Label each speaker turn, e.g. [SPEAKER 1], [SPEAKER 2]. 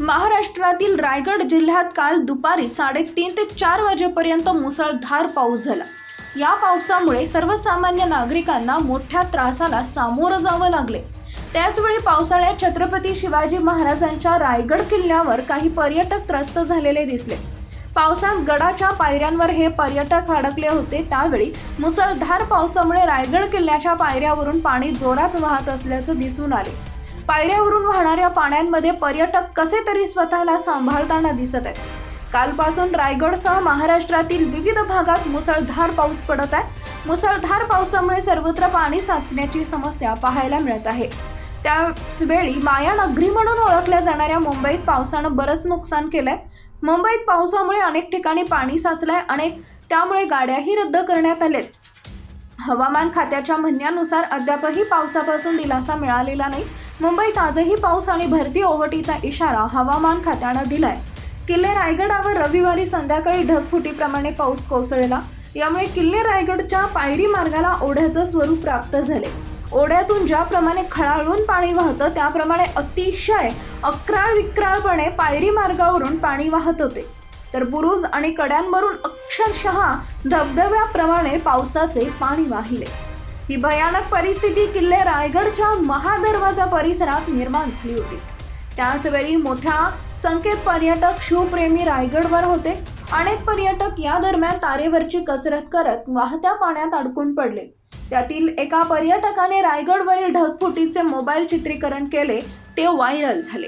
[SPEAKER 1] महाराष्ट्रातील रायगड जिल्ह्यात काल दुपारी साडेतीन ते चार वाजेपर्यंत मुसळधार पाऊस झाला. या पावसामुळे सर्वसामान्य नागरिकांना मोठ्या त्रासाला सामोरं जावं लागले. त्याचवेळी पावसाळ्यात छत्रपती शिवाजी महाराजांच्या रायगड किल्ल्यावर काही पर्यटक त्रस्त झालेले दिसले. पावसात गडाच्या पायऱ्यांवर हे पर्यटक अडकले होते. त्यावेळी मुसळधार पावसामुळे रायगड किल्ल्याच्या पायऱ्यावरून पाणी जोरात वाहत असल्याचं दिसून आले. पायऱ्यावरून वाहणाऱ्या पाण्यांमध्ये पर्यटक कसे तरी स्वतःला सांभाळताना दिसत आहेत. कालपासून रायगडसह महाराष्ट्रातील विविध भागात मुसळधार पाऊस पडत आहे. मुसळधार पावसामुळे सर्वत्र पाणी साचण्याची समस्या पाहायला मिळत आहे. त्याचवेळी माया नगरी म्हणून ओळखल्या जाणाऱ्या मुंबईत पावसानं बरंच नुकसान केलंय. मुंबईत पावसामुळे अनेक ठिकाणी पाणी साचलंय अनेक त्यामुळे गाड्याही रद्द करण्यात आलेत. हवामान खात्याच्या म्हणण्यानुसार अद्यापही पावसापासून दिलासा मिळालेला नाही. मुंबईत आजही पाऊस आणि भरती ओवटीचा इशारा हवामान खात्यानं दिलाय. किल्ले रायगडावर रविवारी संध्याकाळी ढगफुटीप्रमाणे पाऊस कोसळला. यामुळे किल्ले रायगडच्या पायरी मार्गाला ओढ्याचं स्वरूप प्राप्त झाले. ओढ्यातून ज्याप्रमाणे खळाळून पाणी वाहतं त्याप्रमाणे अतिशय अक्राळ विक्राळपणे पायरी मार्गावरून पाणी वाहत होते. तर बुरुज आणि कड्यांवरून अक्षरशः धबधब्याप्रमाणे पावसाचे पाणी वाहिले. ही भयानक परिस्थिती किल्ले रायगडच्या महादरवाजा परिसरात निर्माण झाली होती. त्याचवेळी मोठ्या संख्येत पर्यटक शिवप्रेमी रायगडवर होते. अनेक पर्यटक या दरम्यान तारेवरची कसरत करत वाहत्या पाण्यात अडकून पडले. त्यातील एका पर्यटकाने रायगडवरील ढगफुटीचे मोबाईल चित्रीकरण केले ते व्हायरल झाले.